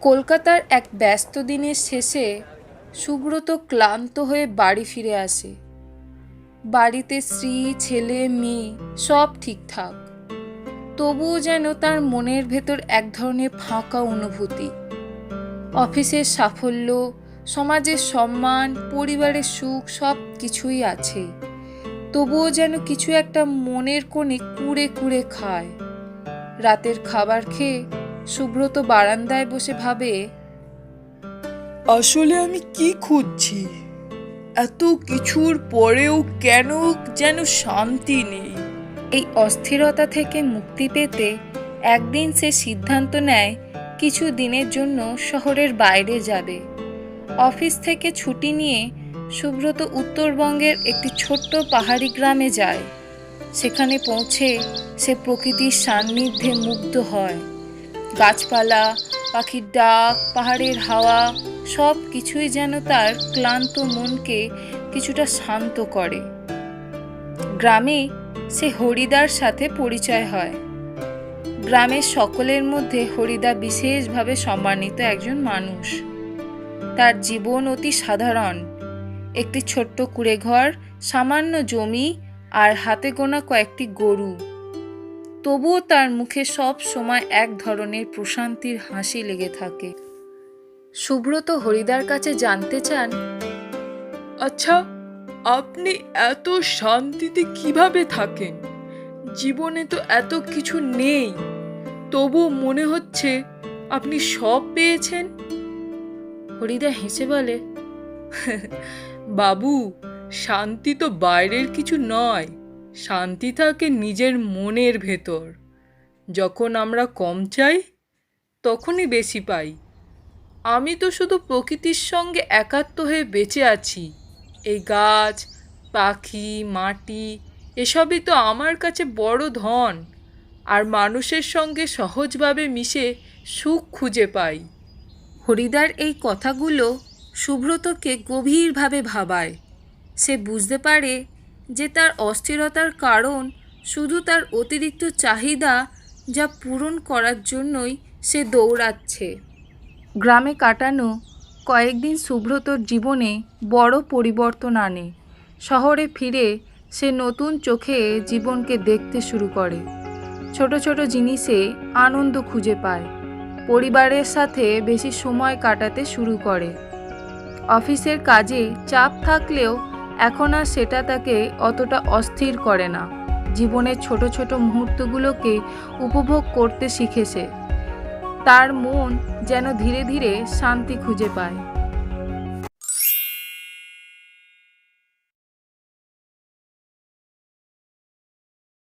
কলকাতার এক ব্যস্ত দিনের শেষে সুব্রত ক্লান্ত হয়ে বাড়ি ফিরে আসে। বাড়িতে স্ত্রী, ছেলে, মেয়ে সব ঠিকঠাক। তবুও যেন তার মনের ভেতর এক ধরনের ফাঁকা অনুভূতি। অফিসের সাফল্য, সমাজের সম্মান, পরিবারের সুখ সব কিছুই আছে। তবুও যেন কিছু একটা মনের কোণে কুড়ে কুড়ে খায়। রাতের খাবার খেয়ে সুব্রত বারান্দায় বসে ভাবে আসলে আমি কি খুঁজছি? এত কিছুর পরেও কেন যেন শান্তি নেই? এই অস্থিরতা থেকে মুক্তি পেতে একদিন সে সিদ্ধান্ত নেয় কিছু দিনের জন্য শহরের বাইরে যাবে। অফিস থেকে ছুটি নিয়ে সুব্রত উত্তরবঙ্গের একটি ছোট্ট পাহাড়ি গ্রামে যায়। সেখানে পৌঁছে সে প্রকৃতির সান্নিধ্যে মুগ্ধ হয়। গাছপালা, পাখির ডাক, পাহাড়ের হাওয়া, সব কিছুই যেন তার ক্লান্ত মনকে কিছুটা শান্ত করে। গ্রামে সে হরিদার সাথে পরিচয় হয়। গ্রামের সকলের মধ্যে হরিদা বিশেষভাবে সম্মানিত একজন মানুষ। তার জীবন অতি সাধারণ। একটি ছোট্ট কুড়েঘর, সামান্য জমি আর হাতে গোনা কয়েকটি গরু। তবুও তার মুখে সব সময় এক ধরনের প্রশান্তির হাসি লেগে থাকে। সুব্রত হরিদার কাছে জানতে চান আচ্ছা আপনি এত শান্তিতে কীভাবে থাকেন? জীবনে তো এত কিছু নেই। তবু মনে হচ্ছে আপনি সব পেয়েছেন। হরিদা হেসে বলে বাবু শান্তি তো বাইরের কিছু নয়। শান্তি থাকে নিজের মনের ভেতর। যখন আমরা কম চাই, তখনই বেশি পাই। আমি তো শুধু প্রকৃতির সঙ্গে একাত্ম হয়ে বেঁচে আছি। এই গাছ, পাখি, মাটি, এসবই তো আমার কাছে বড় ধন। আর মানুষের সঙ্গে সহজভাবে মিশে সুখ খুঁজে পাই। হরিদার এই কথাগুলো সুব্রতকে গভীরভাবে ভাবায়। সে বুঝতে পারে যে তার অস্থিরতার কারণ শুধু তার অতিরিক্ত চাহিদা যা পূরণ করার জন্যই সে দৌড়াচ্ছে। গ্রামে কাটানো কয়েকদিন সুব্রতর জীবনে বড় পরিবর্তন আনে। শহরে ফিরে সে নতুন চোখে জীবনকে দেখতে শুরু করে। ছোট ছোট জিনিসে আনন্দ খুঁজে পায়। পরিবারের সাথে বেশি সময় কাটাতে শুরু করে। অফিসের কাজে চাপ থাকলেও এখন আর সেটা তাকে অতটা অস্থির করে না। জীবনের ছোট ছোট মুহূর্তগুলোকে উপভোগ করতে শিখেছে। তার মন যেন ধীরে ধীরে শান্তি খুঁজে পায়।